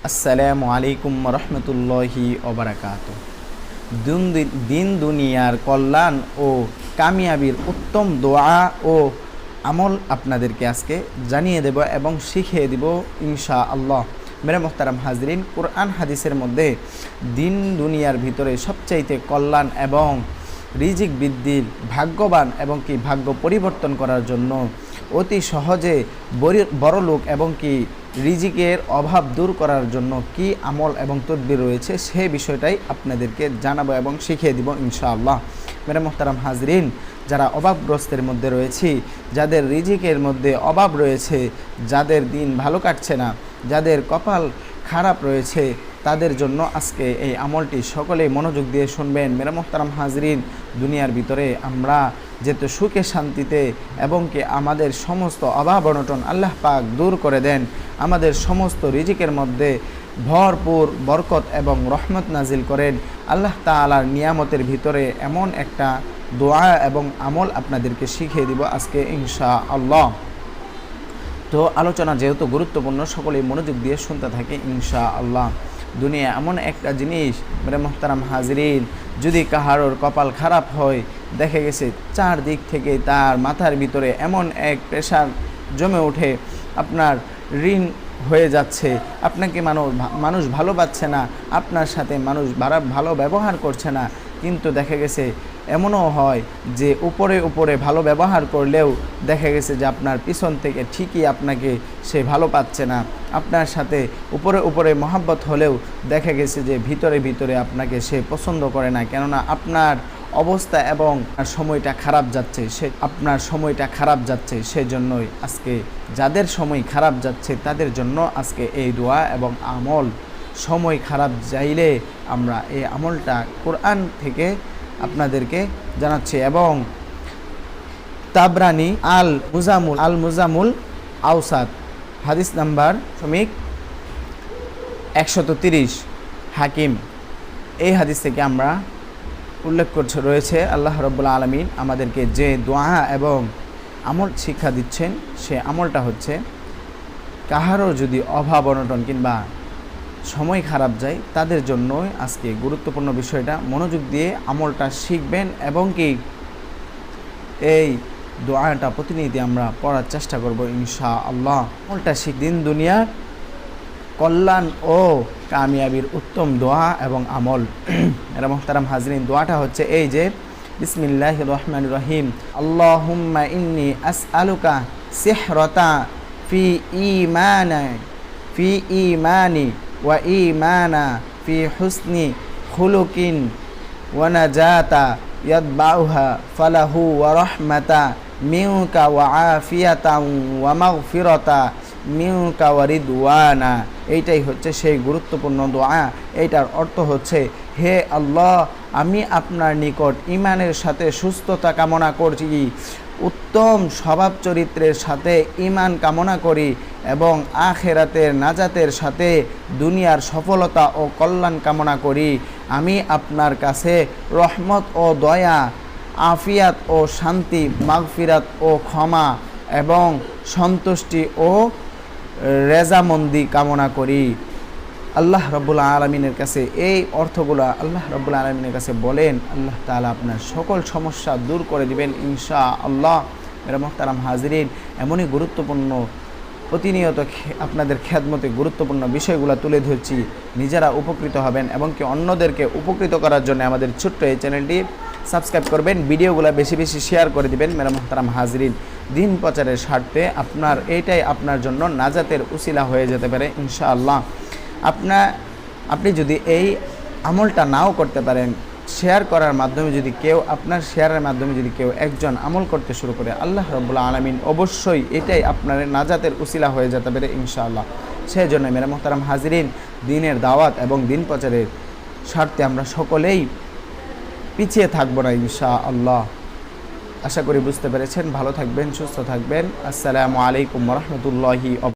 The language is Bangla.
আসসালামু আলাইকুম রহমতুল্লাহি ওবরাকাত দিন দুনিয়ার কল্যাণ ও কামিয়াবির উত্তম দোয়া ও আমল আপনাদেরকে আজকে জানিয়ে দেব এবং শিখিয়ে দেব ইনশা আল্লাহ মেরে মোহতারাম হাজরিন, কোরআন হাদিসের মধ্যে দিন দুনিয়ার ভিতরে সবচাইতে কল্যাণ এবং রিজিক বৃদ্ধির ভাগ্যবান এবং কি ভাগ্য পরিবর্তন করার জন্য অতি সহজে বড়- বড়লোক এবং কি রিজিকের অভাব দূর করার জন্য কি আমল এবং তদবির রয়েছে সেই বিষয়টাই আপনাদেরকে জানাব এবং শিখিয়ে দিব ইনশাআল্লাহ। মেরে মোহতারাম হাজরিন, যারা অভাবগ্রস্তের মধ্যে রয়েছি, যাদের রিজিকের মধ্যে অভাব রয়েছে, যাদের দিন ভালো কাটছে না, যাদের কপাল খারাপ রয়েছে তাদের জন্য আজকে এই আমলটি সকলেই মনোযোগ দিয়ে শুনবেন। মেরা হাজরিন, দুনিয়ার ভিতরে আমরা যেহেতু সুখে, শান্তিতে এবং কি আমাদের সমস্ত অভাব অনটন আল্লাহ পাক দূর করে দেন। আমাদের সমস্ত রিজিকের মধ্যে ভরপুর বরকত এবং রহমত নাজিল করেন। আল্লাহ তাআলার নিয়ামতের ভিতরে এমন একটা দোয়া এবং আমল আপনাদেরকে শিখিয়ে দিব আজকে ইনশা আল্লাহ তো আলোচনা যেহেতু গুরুত্বপূর্ণ, সকলেই মনোযোগ দিয়ে শুনতে থাকে ইনশা আল্লাহ দুনিয়া এমন একটা জিনিস মানে মোহতারাম হাজরিন, যদি কাহারোর কপাল খারাপ হয়, দেখে গেছে চারদিক থেকে তার মাথার ভিতরে এমন এক প্রেশার জমে ওঠে, আপনার ঋণ হয়ে যাচ্ছে, আপনাকে মানুষ মানুষ ভালো পাচ্ছে না, আপনার সাথে মানুষ ভালো ব্যবহার করছে না, কিন্তু দেখা গেছে এমনও হয় যে উপরে উপরে ভালো ব্যবহার করলেও দেখা গেছে যে আপনার পিছন থেকে ঠিকই আপনাকে সে ভালো পাচ্ছে না। আপনার সাথে উপরে উপরে মহাব্বত হলেও দেখা গেছে যে ভিতরে ভিতরে আপনাকে সে পছন্দ করে না। কেননা আপনার অবস্থা এবং সময়টা খারাপ যাচ্ছে, সে আপনার সময়টা খারাপ যাচ্ছে, সেজন্যই আজকে যাদের সময় খারাপ যাচ্ছে তাদের জন্য আজকে এই দোয়া এবং আমল। সময় খারাপ যাইলে আমরা এই আমলটা কোরআন থেকে আপনাদেরকে জানাচ্ছি এবং তাবরানি আল মুজামুল আল মুজামুল আউসাদ হাদিস নাম্বার শ্রমিক একশত তিরিশ, হাকিম। এই হাদিস থেকে আমরা উল্লেখ করছে, রয়েছে আল্লাহ রব্বুল্লা আলমিন আমাদেরকে যে দোয়া এবং আমল শিক্ষা দিচ্ছেন, সে আমলটা হচ্ছে কাহারও যদি অভাব অনটন কিংবা সময় খারাপ যায়, তাদের জন্যই আজকে গুরুত্বপূর্ণ বিষয়টা। মনোযোগ দিয়ে আমলটা শিখবেন এবং কি এই দোয়াটা প্রতিনিধি আমরা পড়ার চেষ্টা করব ইনশা আল্লাহ আমলটা শিখ দিন দুনিয়ার কল্যাণ ও কামিয়াবির উত্তম দোয়া এবং আমল। এরা মোহতারাম হাজরিন, দোয়াটা হচ্ছে এই যে বিসমিল্লাহ রহমান রহিম। আল্লাহুম্মা ইন্নি আস আলুকা সিহরতা ফি ইমানা ফি ইমানি وإيمانا في حسن خلق ونجاة يتبعها فله ورحمة منك وعافية ومغفرة ওয়া আফিয়াতা ওয়া মাগফিরাতা মিউকা ওয়া রিদওয়ানা এইটাই হচ্ছে সেই গুরুত্বপূর্ণ দোয়া। এইটার অর্থ হচ্ছে, হে আল্লাহ, আমি আপনার নিকট ইমানের সাথে সুস্থতা কামনা করছি। উত্তম স্বভাব চরিত্রের সাথে ইমান কামনা করি এবং আখেরাতের নাজাতের সাথে দুনিয়ার সফলতা ও কল্যাণ কামনা করি। আমি আপনার কাছে রহমত ও দয়া, আফিয়াত ও শান্তি, মাগফিরাত ও ক্ষমা এবং সন্তুষ্টি ও রেজামন্দি কামনা করি। আল্লাহ রব্বুল আলমিনের কাছে এই অর্থগুলো আল্লাহ রব্বুল আলমিনের কাছে বলেন, আল্লাহ তাআলা আপনার সকল সমস্যা দূর করে দিবেন ইনশা আল্লাহ মেরা মোহতারাম হাজরিন, এমনই গুরুত্বপূর্ণ, প্রতিনিয়ত আপনাদের খেদমতে গুরুত্বপূর্ণ বিষয়গুলো তুলে ধরছি। নিজেরা উপকৃত হবেন এবং কি অন্যদেরকে উপকৃত করার জন্য আমাদের ছোট্ট এই চ্যানেলটি সাবস্ক্রাইব করবেন, ভিডিওগুলো বেশি বেশি শেয়ার করে দিবেন মেরাম মোহতারাম হাজরিন। দিন প্রচারের স্বার্থে আপনার, এইটাই আপনার জন্য নাজাতের উসিলা হয়ে যেতে পারে, ইনশাআল্লাহ। আপনার আপনি যদি এই আমলটা নাও করতে পারেন শেয়ার করার মাধ্যমে যদি কেউ, আপনার শেয়ারের মাধ্যমে যদি কেউ একজন আমল করতে শুরু করে, আল্লাহ রব্বুল্লা আলমিন অবশ্যই এটাই আপনার নাজাতের উসিলা হয়ে যেতে পারে, ইনশাআল্লাহ। সেই জন্য মেরা মোহতারাম হাজিরিন, দিনের দাওয়াত এবং দিন প্রচারের স্বার্থে আমরা সকলেই পিছিয়ে থাকব না ইনশা আল্লাহ আশা করি বুঝতে পেরেছেন। ভালো থাকবেন, সুস্থ থাকবেন। আসসালামু আলাইকুম রহমতুল্লাহি